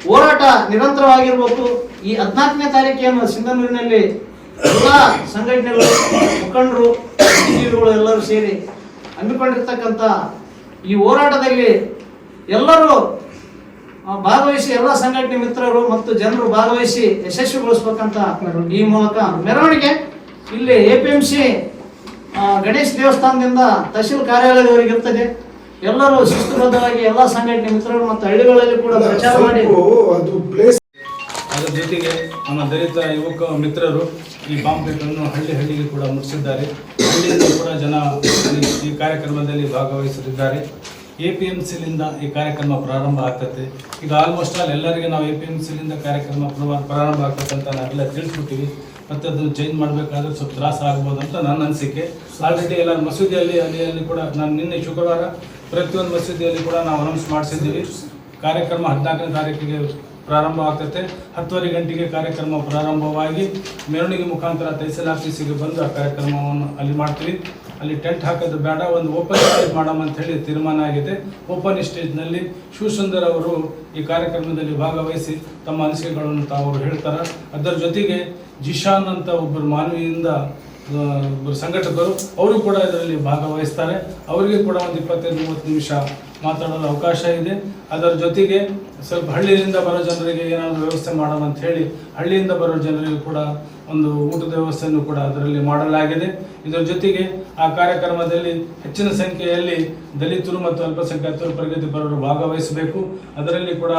ಹೋರಾಟ ನಿರಂತರವಾಗಿರ್ಬೇಕು. ಈ ಹದಿನಾಲ್ಕನೇ ತಾರೀಕೆಯನ್ನು ಸಿಂಧನೂರಿನಲ್ಲಿ ಎಲ್ಲ ಸಂಘಟನೆಗಳು, ಮುಖಂಡರು ಬುದ್ಧಿಜೀವಿಗಳು ಎಲ್ಲರೂ ಸೇರಿ ಹಮ್ಮಿಕೊಂಡಿರ್ತಕ್ಕಂಥ ಈ ಹೋರಾಟದಲ್ಲಿ ಎಲ್ಲರೂ ಭಾಗವಹಿಸಿ ಎಲ್ಲ ಸಂಘಟನೆ ಮಿತ್ರರು ಮತ್ತು ಜನರು ಭಾಗವಹಿಸಿ ಯಶಸ್ವಿಗೊಳಿಸ್ಬೇಕಂತ ಈ ಮೂಲಕ ಮೆರವಣಿಗೆ. ಇಲ್ಲಿ A P M C Ganesh ದೇವಸ್ಥಾನದಿಂದ ತಹಶೀಲ್ ಕಾರ್ಯಾಲಯದವರೆಗೆ ಇರ್ತದೆ ಎಲ್ಲರೂ ಶಿಸ್ತುಬದ್ಧವಾಗಿ ಎಲ್ಲ ಸಂಘಟನೆ ಮಿತ್ರರು ಮತ್ತು ಹಳ್ಳಿಗಳಲ್ಲಿ ಕೂಡ ಪ್ರಚಾರ ಮಾಡಿ. ಅದು ಪ್ಲೇಸ್ ಅದರ ಜೊತೆಗೆ ನಮ್ಮ ದಲಿತ ಯುವಕ ಮಿತ್ರರು ಈ ಬಾಂಬೆಗಳನ್ನು ಹಳ್ಳಿ ಹಳ್ಳಿಗೆ ಕೂಡ ಮುಟ್ಟಿಸಿದ್ದಾರೆ. ಹಳ್ಳಿಯಿಂದ ಕೂಡ ಜನ ಈ- ಕಾರ್ಯಕ್ರಮದಲ್ಲಿ ಭಾಗವಹಿಸುತ್ತಿದ್ದಾರೆ. ಎ ಪಿ ಎಂ ಸಿಲಿಂದ ಈ ಕಾರ್ಯಕ್ರಮ ಪ್ರಾರಂಭ ಆಗ್ತದೆ. ಈಗ ಆಲ್ಮೋಸ್ಟ್ ಆಲ್ ಎಲ್ಲರಿಗೆ ನಾವು ಎ ಪಿ ಎಂ ಸಿಲಿಂದ ಕಾರ್ಯಕ್ರಮ ಪ್ರಾರ- ಪ್ರಾರಂಭ ಆಗ್ತದೆ ಅಂತ ನಾವೆಲ್ಲ ತಿಳಿಸ್ಬಿಟ್ಟಿವಿ ಮತ್ತು ಅದು ಚೇಂಜ್ ಮಾಡಬೇಕಾದ್ರೆ ಸ್ವಲ್ಪ ತ್ರಾಸ ಆಗ್ಬೋದು ಅಂತ ನನ್ನ ಅನಿಸಿಕೆ. ಆಲ್ರೆಡಿ ಎಲ್ಲ ಮಸೂದಿಯಲ್ಲಿ ಅಲ್ಲಿ ಅಲ್ಲಿ ಕೂಡ ನಾನು ನಿನ್ನೆ ಶುಕ್ರವಾರ ಪ್ರತಿಯೊಂದು ಮಸೀದಿಯಲ್ಲಿ ಕೂಡ ನಾವು ಅನೌನ್ಸ್ ಮಾಡಿಸಿದ್ದೀವಿ. ಕಾರ್ಯಕ್ರಮ ಹದಿನಾಲ್ಕನೇ ತಾರೀಕಿಗೆ ಪ್ರಾರಂಭ ಆಗ್ತೈತೆ. ಹತ್ತುವರೆ ಗಂಟೆಗೆ ಕಾರ್ಯಕ್ರಮ ಪ್ರಾರಂಭವಾಗಿ ಮೆರವಣಿಗೆ ಮುಖಾಂತರ ತಹಸೀಲ್ ಆಫೀಸಿಗೆ ಬಂದು ಆ ಕಾರ್ಯಕ್ರಮವನ್ನು ಅಲ್ಲಿ ಮಾಡ್ತೀವಿ. ಅಲ್ಲಿ ಟೆಂಟ್ ಹಾಕೋದು ಬೇಡ, ಒಂದು ಓಪನ್ ಸ್ಟೇಜ್ ಮಾಡೋಣ ಅಂತ ಹೇಳಿ ತೀರ್ಮಾನ ಆಗಿದೆ. ಓಪನ್ ಸ್ಟೇಜ್ನಲ್ಲಿ ಶಿವಸುಂದರ್ ಅವರು ಈ ಕಾರ್ಯಕ್ರಮದಲ್ಲಿ ಭಾಗವಹಿಸಿ ತಮ್ಮ ಅನಿಸಿಕೆಗಳನ್ನು ತಾವು ಹೇಳ್ತಾರೆ. ಅದರ ಜೊತೆಗೆ ಜಿಶಾನ್ ಅಂತ ಒಬ್ಬರು ಮಾನವಿಯಿಂದ ಸಂಘಟಕರು, ಅವರು ಕೂಡ ಇದರಲ್ಲಿ ಭಾಗವಹಿಸ್ತಾರೆ. ಅವರಿಗೆ ಕೂಡ ಒಂದು ಇಪ್ಪತ್ತೈದು, ಮೂವತ್ತು ನಿಮಿಷ ಮಾತಾಡಲು ಅವಕಾಶ ಇದೆ. ಅದರ ಜೊತೆಗೆ ಸ್ವಲ್ಪ ಹಳ್ಳಿಯಿಂದ ಬರೋ ಜನರಿಗೆ ಏನಾದರೂ ವ್ಯವಸ್ಥೆ ಮಾಡೋಣ ಅಂತ ಹೇಳಿ, ಹಳ್ಳಿಯಿಂದ ಬರೋ ಜನರಿಗೂ ಕೂಡ ಒಂದು ಊಟದ ವ್ಯವಸ್ಥೆಯನ್ನು ಕೂಡ ಅದರಲ್ಲಿ ಮಾಡಲಾಗಿದೆ. ಇದರ ಜೊತೆಗೆ ಆ ಕಾರ್ಯಕ್ರಮದಲ್ಲಿ ಹೆಚ್ಚಿನ ಸಂಖ್ಯೆಯಲ್ಲಿ ದಲಿತರು ಮತ್ತು ಅಲ್ಪಸಂಖ್ಯಾತರು ಪ್ರಗತಿಪರರು ಭಾಗವಹಿಸಬೇಕು. ಅದರಲ್ಲಿ ಕೂಡ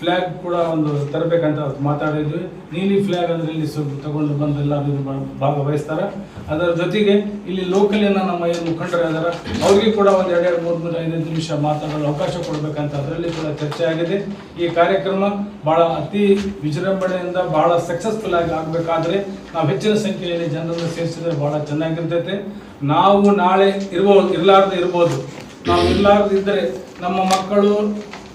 ಫ್ಲ್ಯಾಗ್ ಕೂಡ ಒಂದು ತರಬೇಕಂತ ಮಾತಾಡಿದ್ವಿ ನೀಲಿ ಫ್ಲ್ಯಾಗ್ ಅದರಲ್ಲಿ ತಗೊಂಡು ಬಂದು ಎಲ್ಲರೂ ಭಾಗವಹಿಸ್ತಾರೆ. ಅದರ ಜೊತೆಗೆ ಇಲ್ಲಿ ಲೋಕಲಿನ ನಮ್ಮ ಏನು ಮುಖಂಡರು ಇದ್ದಾರೆ ಅವ್ರಿಗೆ ಕೂಡ ಒಂದು ಎರಡೆರಡು ಮೂರು ಮೂರು ಐದೈದು ನಿಮಿಷ ಮಾತಾಡಲು ಅವಕಾಶ ಕೊಡಬೇಕಂತ ಅದರಲ್ಲಿ ಕೂಡ ಚರ್ಚೆ ಆಗಿದೆ. ಈ ಕಾರ್ಯಕ್ರಮ ಬಹಳ ಅತಿ ವಿಜೃಂಭಣೆಯಿಂದ ಬಹಳ ಸಕ್ಸಸ್ಫುಲ್ ಆಗಿ ಆಗಬೇಕಾದ್ರೆ ನಾವು ಹೆಚ್ಚಿನ ಸಂಖ್ಯೆಯಲ್ಲಿ ಜನರನ್ನು ಸೇರಿಸಿದ್ರೆ ಬಹಳ ಚೆನ್ನಾಗಿರ್ತೈತೆ. ನಾವು ನಾಳೆ ಇರ್ಬೋದು, ಇರಲಾರ್ದು ಇರ್ಬೋದು. ನಾವು ಇರಲಾರ್ದಿದ್ದರೆ ನಮ್ಮ ಮಕ್ಕಳು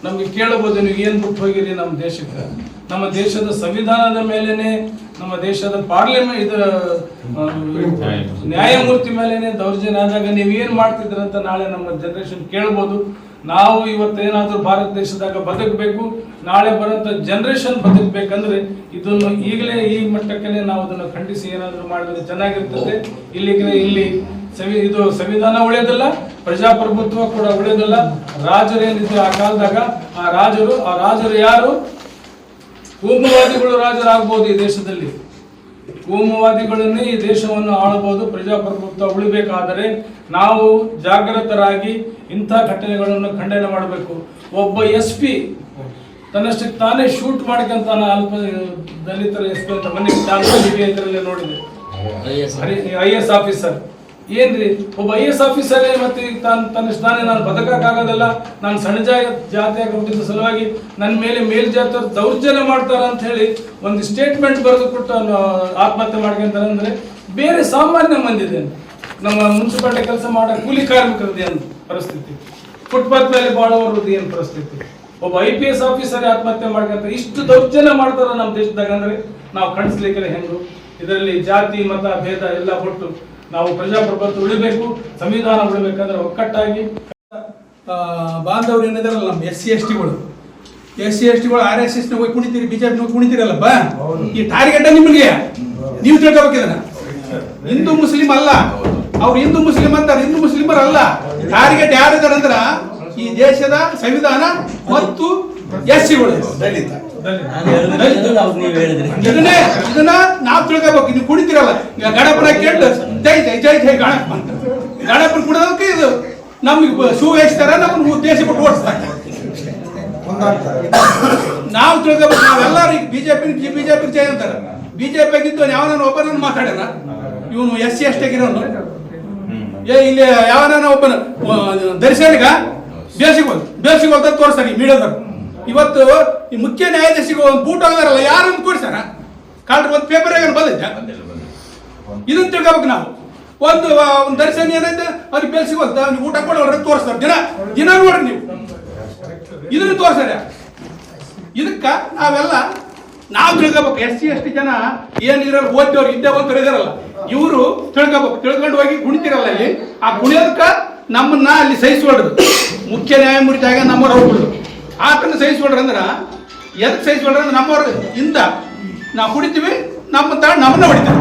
ನಮಗೆ ಕೇಳಬಹುದು ನೀವು ಏನು ಬಿಟ್ಟು ಹೋಗಿರಿ ನಮ್ಮ ದೇಶಕ್ಕೆ. ನಮ್ಮ ದೇಶದ ಸಂವಿಧಾನದ ಮೇಲೇನೆ, ನಮ್ಮ ದೇಶದ ಪಾರ್ಲಿಮೆಂಟ್ ಇದರ ನ್ಯಾಯಮೂರ್ತಿ ಮೇಲೇನೆ ದೌರ್ಜನ್ಯ ಆದಾಗ ನೀವು ಏನು ಮಾಡ್ತಿದ್ರಂತ ನಾಳೆ ನಮ್ಮ ಜನರೇಷನ್ ಕೇಳ್ಬೋದು. ನಾವು ಇವತ್ತೇನಾದರೂ ಭಾರತ ದೇಶದಾಗ ಬದುಕಬೇಕು, ನಾಳೆ ಬರೋಂಥ ಜನರೇಷನ್ ಬದುಕಬೇಕಂದ್ರೆ ಇದನ್ನು ಈಗಲೇ ಈ ಮಟ್ಟಕ್ಕೆ ನಾವು ಅದನ್ನು ಖಂಡಿಸಿ ಏನಾದರೂ ಮಾಡಿದ್ರೆ ಚೆನ್ನಾಗಿರ್ತದೆ. ಇಲ್ಲಿಗೆ ಇಲ್ಲಿ ಸವಿ, ಇದು ಸಂವಿಧಾನ ಉಳಿಯೋದಿಲ್ಲ ಪ್ರಜಾಪ್ರಭುತ್ವ ಕೂಡ ಉಳಿಯೋದಿಲ್ಲ ರಾಜರೇನಿದ್ರು ಆ ಕಾಲದಾಗ, ಆ ರಾಜರು ಆ ರಾಜರು ಯಾರು? ಕೋಮುವಾದಿಗಳು ರಾಜರಾಗ್ಬೋದು ಈ ದೇಶದಲ್ಲಿ. ಕೋಮುವಾದಿಗಳನ್ನೇ ಈ ದೇಶವನ್ನು ಆಳಬಹುದು ಪ್ರಜಾಪ್ರಭುತ್ವ ಉಳಿಬೇಕಾದರೆ ನಾವು ಜಾಗೃತರಾಗಿ ಇಂಥ ಘಟನೆಗಳನ್ನು ಖಂಡನೆ ಮಾಡಬೇಕು. ಒಬ್ಬ ಎಸ್ ಪಿ ತನ್ನಷ್ಟಕ್ಕೆ ತಾನೇ ಶೂಟ್ ಮಾಡ್ಕೊಂತಾನ ಅಲ್ಪ ದಲಿತರ ಎಸ್ ಪಿ ಅಂತ ಮನೆ ಇದರಲ್ಲಿ ನೋಡಿದೆ. I S officer. ಏನ್ರಿ? ಒಬ್ಬ ಐ ಎಸ್ ಆಫೀಸರ್ ಮತ್ತೆ ತಾನು ತನ್ನಷ್ಟು ತಾನೇ ನಾನು ಬದುಕಕ್ಕಾಗೋದಿಲ್ಲ. ನಾನು ಸಣ್ಣ ಜಾಗ ಜಾತಿ ಸಲುವಾಗಿ ನನ್ನ ಮೇಲೆ ಮೇಲ್ಜಾತಿಯವರು ದೌರ್ಜನ್ಯ ಮಾಡ್ತಾರ ಅಂತ ಹೇಳಿ ಒಂದು ಸ್ಟೇಟ್ಮೆಂಟ್ ಬರೆದು ಕೊಟ್ಟು ಆತ್ಮಹತ್ಯೆ ಮಾಡ್ಕೊಂತಾರೆ ಅಂದ್ರೆ ಬೇರೆ ಸಾಮಾನ್ಯ ಮಂದಿದೆ ನಮ್ಮ ಮುನ್ಸಿಪಾಲ್ಟಿ ಕೆಲಸ ಮಾಡೋ ಕೂಲಿ ಕಾರ್ಮಿಕರದ್ದು ಏನು ಪರಿಸ್ಥಿತಿ? ಫುಟ್ಪಾತ್ ಮೇಲೆ ಬಾಳೋರದ್ದು ಏನು ಪರಿಸ್ಥಿತಿ? ಒಬ್ಬ ಐ ಪಿ ಎಸ್ ಆಫೀಸರ್ ಆತ್ಮಹತ್ಯೆ ಮಾಡ್ಕೊಂತ ಇಷ್ಟು ದೌರ್ಜನ್ಯ ಮಾಡ್ತಾರ ನಮ್ಮ ದೇಶದಾಗ ಅಂದ್ರೆ ನಾವು ಕಣಿಸ್ಲಿಕ್ಕೆ ಹೆಂಗು? ಇದರಲ್ಲಿ ಜಾತಿ, ಮತ, ಭೇದ ಎಲ್ಲ ಬಿಟ್ಟು ನಾವು ಪ್ರಜಾಪ್ರಭುತ್ವ ಉಳಿಬೇಕು ಸಂವಿಧಾನ ಉಳಿಬೇಕಂದ್ರೆ ಒಕ್ಕಟ್ಟಾಗಿ ಆ, ಬಾಂಧವ್ರು ಏನಿದಾರಲ್ಲ ನಮ್ಮ ಎಸ್ ಸಿ ಎಸ್ ಟಿಗಳು. ಎಸ್ ಸಿ ಎಸ್ ಟಿಗಳು ಆರ್ ಎಸ್ ಎಸ್ ಹೋಗಿ ಕುಣಿತೀರಿ ಬಿಜೆಪಿ ಕುಣಿತೀರಲ್ಲಪ್ಪ ಈ ಟಾರ್ಗೆಟ್ ನಿಮಗೆ? ನೀವು ತಿಳ್ಕೊಬೇಕಿದನ ಹಿಂದೂ ಮುಸ್ಲಿಂ ಅಲ್ಲ. ಅವ್ರು ಹಿಂದೂ ಮುಸ್ಲಿಂ ಅಂತಾರೆ ಹಿಂದೂ ಮುಸ್ಲಿಮರ್ ಅಲ್ಲ ಟಾರ್ಗೆಟ್ ಯಾರಿದಾರೆ ಅಂದ್ರ ಈ ದೇಶದ ಸಂವಿಧಾನ ಮತ್ತು ಎಸ್ ಸಿಗಳು ದಲಿತ. ಇದನ್ನೇ ಇದನ್ನ ನಾವು ತಿಳ್ಕೋಬೇಕು. ಇದು ಕುಡಿತಿರಲ್ಲ. ಈಗ ಗಣಪನ ಕೇಳಿ ಜೈ ಜೈ ಜೈ ಜೈ ಗಣಪ ಅಂತ. ಗಣಪನ ಕುಡೋದಕ್ಕೆ ಇದು ನಮ್ಗೆ ಸುವೇಸ್ತಾರ ನಮ್ಮನ್ನು ಉದ್ದೇಶ ಬಿಟ್ಟು ಓಡಿಸ್ತಾರೆ. ನಾವು ತಿಳ್ಕೋಬೇಕು. ನಾವೆಲ್ಲರೂ ಈಗ ಬಿಜೆಪಿ ಬಿಜೆಪಿ ಜೈ ಅಂತಾರೆ. ಬಿಜೆಪಿ ಆಗಿದ್ದು ಯಾವನ ಒಬ್ಬನ ಮಾತಾಡ್ಯಾನ. ಇವನು ಎಸ್ ಸಿ ಎಸ್ ಆಗಿರೋನು. ಏ ಇಲ್ಲಿ ಯಾವನ ಒಬ್ಬನ ದರ್ಶನಿಗ ಬೇಸಿಗೆ ಬೇಸಿಗೆ ಹೋಗ್ತಾರೆ ತೋರಿಸ್ತಾರೆ ಮೀಡಿಯಾದವ್ರು. ಇವತ್ತು ಈ ಮುಖ್ಯ ನ್ಯಾಯಾಧೀಶಿಗೆ ಒಂದು ಬೂಟ್ ಹೋಗಿದಾರಲ್ಲ ಯಾರನ್ನು ಕೂರಿಸ್ತಾರ ಕಾಲ್ರಿ ಒಂದು ಪೇಪರ್ ಏನು ಬಂದಿದ್ದೆ ಇದನ್ನ ತಿಳ್ಕೊಬೇಕು ನಾವು. ಒಂದು ಒಂದು ದರ್ಶನ ಏನೈತೆ ಅವ್ರಿಗೆ ಬೇಸಿಗೆ ಹೋಗ್ತಾ ಅವ್ನಿಗೆ ಊಟ ಕೊಡೋರು ತೋರಿಸ್ತಾರೆ. ದಿನ ದಿನ ನೋಡ್ರಿ ನೀವು. ಇದನ್ನು ತೋರಿಸ್ತಾರೆ ಇದಕ್ಕ ನಾವೆಲ್ಲ ನಾವು ತಿಳ್ಕೊಬೇಕು. ಎಸ್ ಸಿ ಎಸ್ ಟಿ ಜನ ಏನಿರಲ್ಲ ಓದ್ದವ್ರು ಇದ್ದೇ ಓದ್ತಾರೆ ಇದಾರಲ್ಲ ಇವರು ತಿಳ್ಕೊಬೇಕು. ತಿಳ್ಕೊಂಡು ಹೋಗಿ ಗುಣಿತಿರಲ್ಲ ಇಲ್ಲಿ ಆ ಗುಣಿಯೋದಕ್ಕೆ ನಮ್ಮನ್ನ ಅಲ್ಲಿ ಸಹಿಸ್ಬಾರ್ದು ಮುಖ್ಯ ನ್ಯಾಯಮೂರ್ತಿ ಆಗ ನಮ್ಮವ್ರು ಹೋಗ್ಬಿಡುದು. ಆತನ ಸಹಿಸ್ಕೊಡ್ರಿ ಅಂದ್ರ ಎದಕ್ಕೆ ಸಹಿಸ್ಕೊಡ್ರಿ ಅಂದ್ರೆ ನಮ್ಮವ್ರು ಇಂದ ನಾವು ಕುಡಿತೀವಿ ನಮ್ಮ ತ ನಮ್ಮನ್ನ ಹೊಡಿತೀವಿ